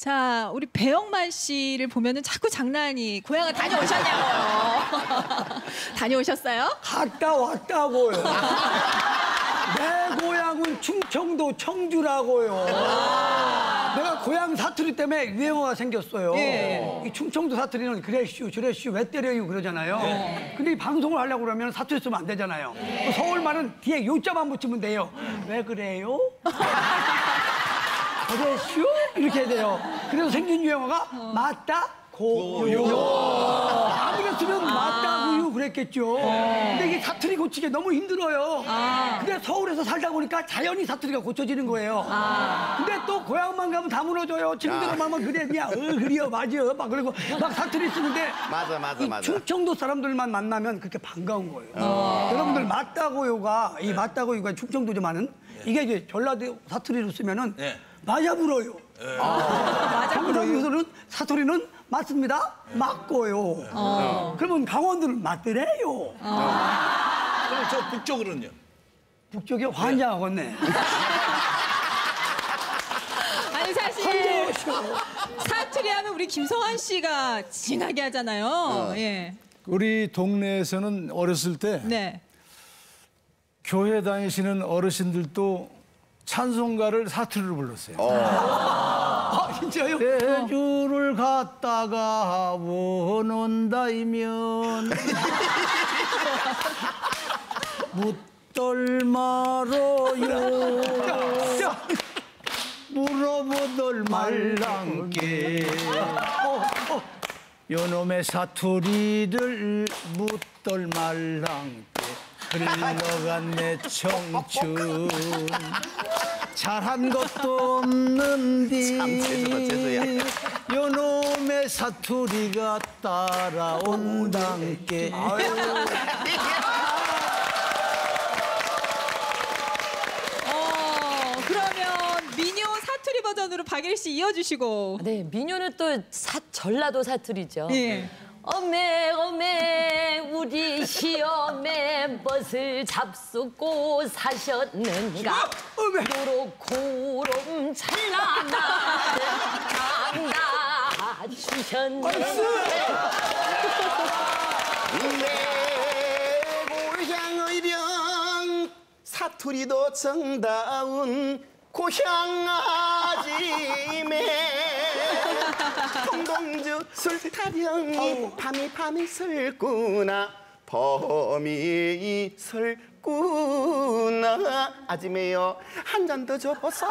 자, 우리 배영만 씨를 보면은 자꾸 장난이 고향을 다녀오셨냐고요. 다녀오셨어요? 갔다 왔다고요. 내 고향은 충청도 청주라고요. 내가 고향 사투리 때문에 유행어가 생겼어요. 예. 이 충청도 사투리는 그래슈, 저래슈, 왜 때려요 그러잖아요. 근데 이 방송을 하려고 그러면 사투리 쓰면 안 되잖아요. 그 서울 말은 뒤에 요자만 붙이면 돼요. 왜 그래요? 그래슈? 이렇게 해야 돼요. 그래서 생긴 유행어가 맞다, 고요. 아무랬으면 맞다, 고요 그랬겠죠. 근데 이게 사투리 고치기 너무 힘들어요. 근데 서울에서 살다 보니까 자연히 사투리가 고쳐지는 거예요. 근데 또 고향만 가면 다 무너져요. 친구들 말만 그랬냐, 어, 그래요, 맞아. 막 그러고 막 사투리 쓰는데 맞아, 맞아, 이 맞아. 충청도 사람들만 만나면 그렇게 반가운 거예요. 여러분들 맞다고요가 이 맞다고요가 충청도지만은 이게 이제 전라도 사투리로 쓰면은 네. 맞아 불어요. 경상도에서는 사투리는 맞습니다. 맞고요. 그러면 강원도는 맞더래요. 그럼 저 북쪽으로는요? 북쪽에 환장하겠네. 아니 사실 사투리 하면 우리 김성환 씨가 진하게 하잖아요. 예. 우리 동네에서는 어렸을 때 네. 교회 다니시는 어르신들도 찬송가를 사투리로 불렀어요. 아, 진짜요? 대주를 갔다가 원온다이면 묻덜 말어요. 자, 물어보들 말랑께. 요놈의 사투리를 묻덜 말랑께. 흘러간 내 청춘 잘한 것도 없는디 참 재수다, 재수야. 요놈의 사투리가 따라온단께 어, 그러면 민요 사투리 버전으로 박예리 씨 이어주시고. 네, 민요는 또 사, 전라도 사투리죠. 예. 어메 어메 우리 시어메 멋을 잡수고 사셨는가? 요렇고름 찰나나 장가 주셨네 내 고향의 병 사투리도 정다운 고향 아지매. 동동주 술타령이 밤이 밤이 설구나 범이 설구나. 아지매여 한 잔 더 줘보소